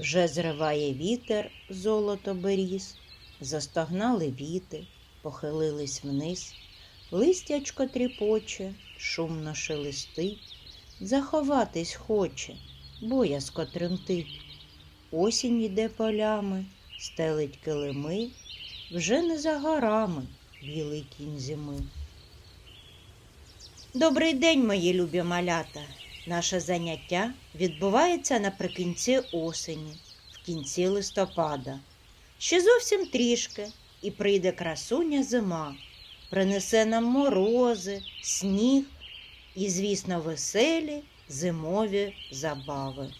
Вже зриває вітер золото беріз, застогнали віти, похилились вниз, листячко тріпоче, шумно шелестить, заховатись хоче, боязко тремтить. Осінь йде полями, стелить килими, вже не за горами білий кінь зими. Добрий день, мої любі малята! Наше заняття відбувається наприкінці осені, в кінці листопада. Ще зовсім трішки, і прийде красуня зима, принесе нам морози, сніг і, звісно, веселі зимові забави.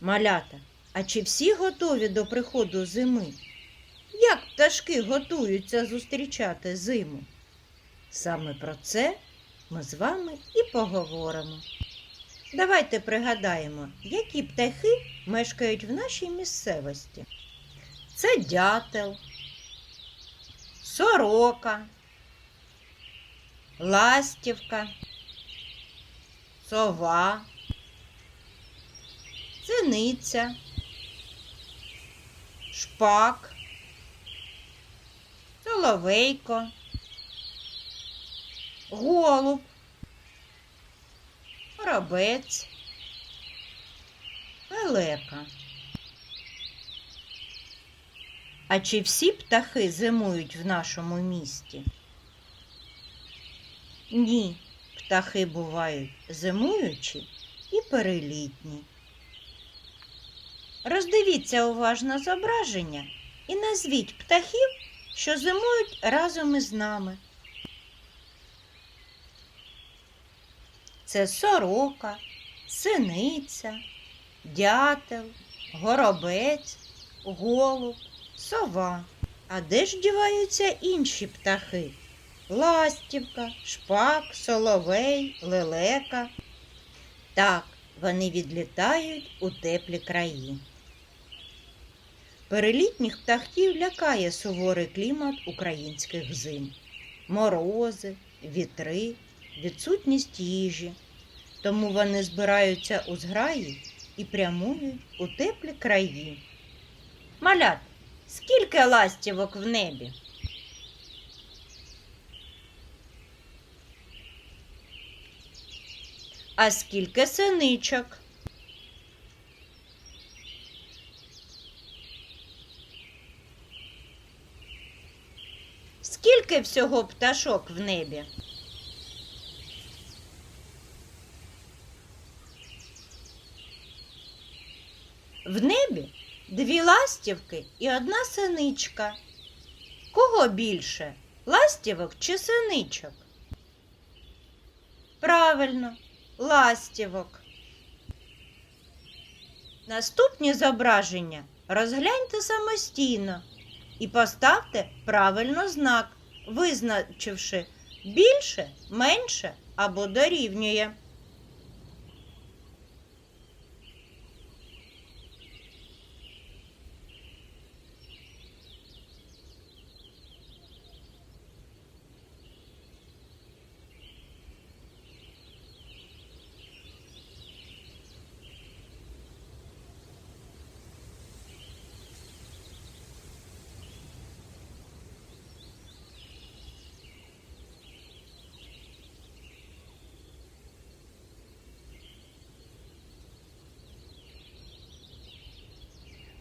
Малята, а чи всі готові до приходу зими? Як пташки готуються зустрічати зиму? Саме про це ми з вами і поговоримо. Давайте пригадаємо, які птахи мешкають в нашій місцевості. Це дятел, сорока, ластівка, сова, синиця, шпак, соловейко, голуб, Воробець, лелека. А чи всі птахи зимують в нашому місті? Ні, птахи бувають зимуючі і перелітні. Роздивіться уважно зображення і назвіть птахів, що зимують разом із нами. Це сорока, синиця, дятел, горобець, голуб, сова. А де ж діваються інші птахи? Ластівка, шпак, соловей, лелека. Так, вони відлітають у теплі краї. Перелітніх птахів лякає суворий клімат українських зим. Морози, вітри, відсутність їжі, тому вони збираються у зграї і прямують у теплі краї. Малят, скільки ластівок в небі? А скільки синичок? Скільки всього пташок в небі? В небі дві ластівки і одна синичка. Кого більше? Ластівок чи синичок? Правильно, ластівок. Наступні зображення розгляньте самостійно і поставте правильно знак, визначивши більше, менше або дорівнює.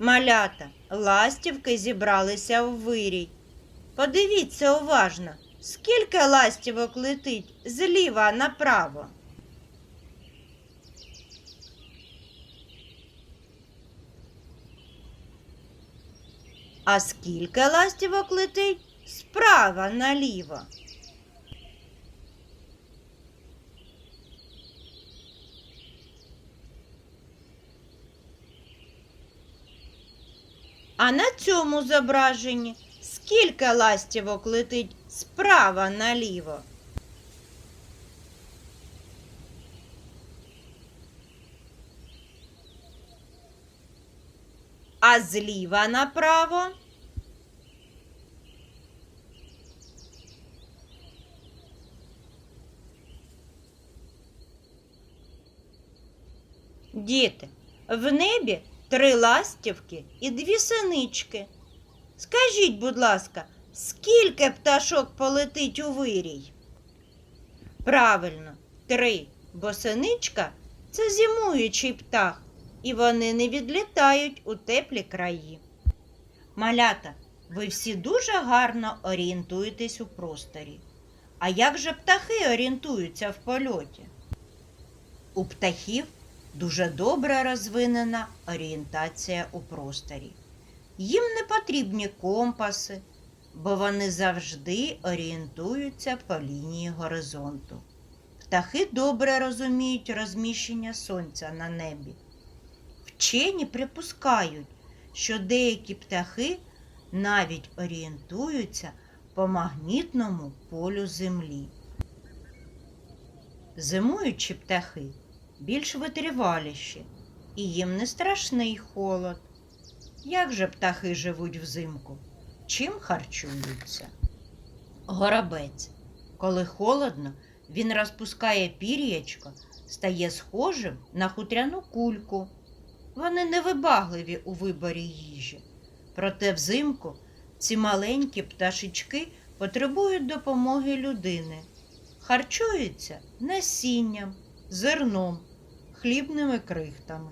Малята, ластівки зібралися в вирій. Подивіться уважно, скільки ластівок летить зліва направо. А скільки ластівок летить справа наліво. А на цьому зображенні скільки ластівок летить справа наліво? А зліва направо? Діти, в небі три ластівки і дві синички. Скажіть, будь ласка, скільки пташок полетить у вирій? Правильно, три, бо синичка це зимуючий птах, і вони не відлітають у теплі краї. Малята, ви всі дуже гарно орієнтуєтесь у просторі. А як же птахи орієнтуються в польоті? У птахів дуже добре розвинена орієнтація у просторі. Їм не потрібні компаси, бо вони завжди орієнтуються по лінії горизонту. Птахи добре розуміють розміщення сонця на небі. Вчені припускають, що деякі птахи навіть орієнтуються по магнітному полю Землі. Зимуючі птахи більш витриваліші, і їм не страшний холод. Як же птахи живуть взимку? Чим харчуються? Горобець. Коли холодно, він розпускає пір'ячко, стає схожим на хутряну кульку. Вони невибагливі у виборі їжі. Проте взимку ці маленькі пташечки потребують допомоги людини. Харчуються насінням, зерном, хлібними крихтами.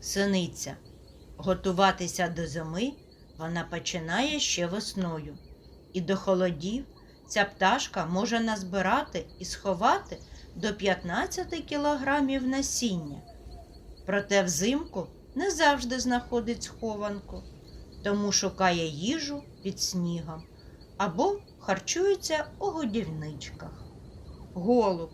Синиця. Готуватися до зими вона починає ще весною. І до холодів ця пташка може назбирати і сховати до 15 кілограмів насіння. Проте взимку не завжди знаходить схованку, тому шукає їжу під снігом або харчується у годівничках. Голуб.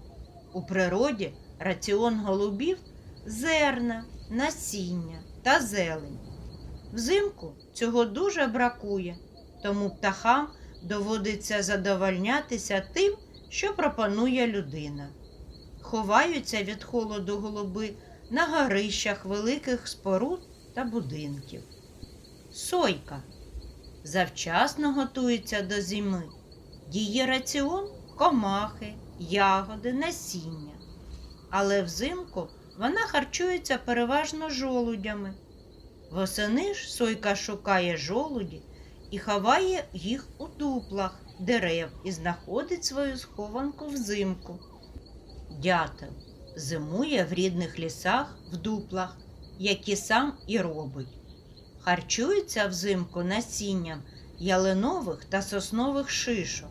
У природі раціон голубів зерна, насіння та зелень. Взимку цього дуже бракує, тому птахам доводиться задовольнятися тим, що пропонує людина. Ховаються від холоду голуби на горищах великих споруд та будинків. Сойка завчасно готується до зими. Її раціон комахи, ягоди, насіння. Але взимку вона харчується переважно жолудями. Восени ж сойка шукає жолуді і ховає їх у дуплах дерев і знаходить свою схованку взимку. Дятел зимує в рідних лісах в дуплах, які сам і робить. Харчується взимку насінням ялинових та соснових шишок.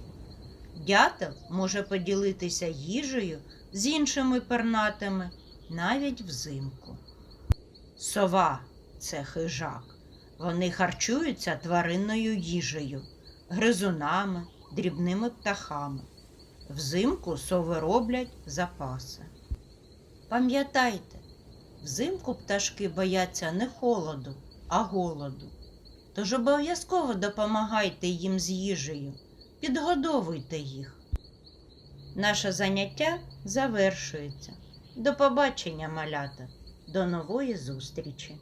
Дятел може поділитися їжею з іншими пернатими навіть взимку. Сова це хижак. Вони харчуються тваринною їжею, гризунами, дрібними птахами. Взимку сови роблять запаси. Пам'ятайте, взимку пташки бояться не холоду, а голоду. Тож обов'язково допомагайте їм з їжею, підгодовуйте їх. Наше заняття завершується. До побачення, малята, до нової зустрічі!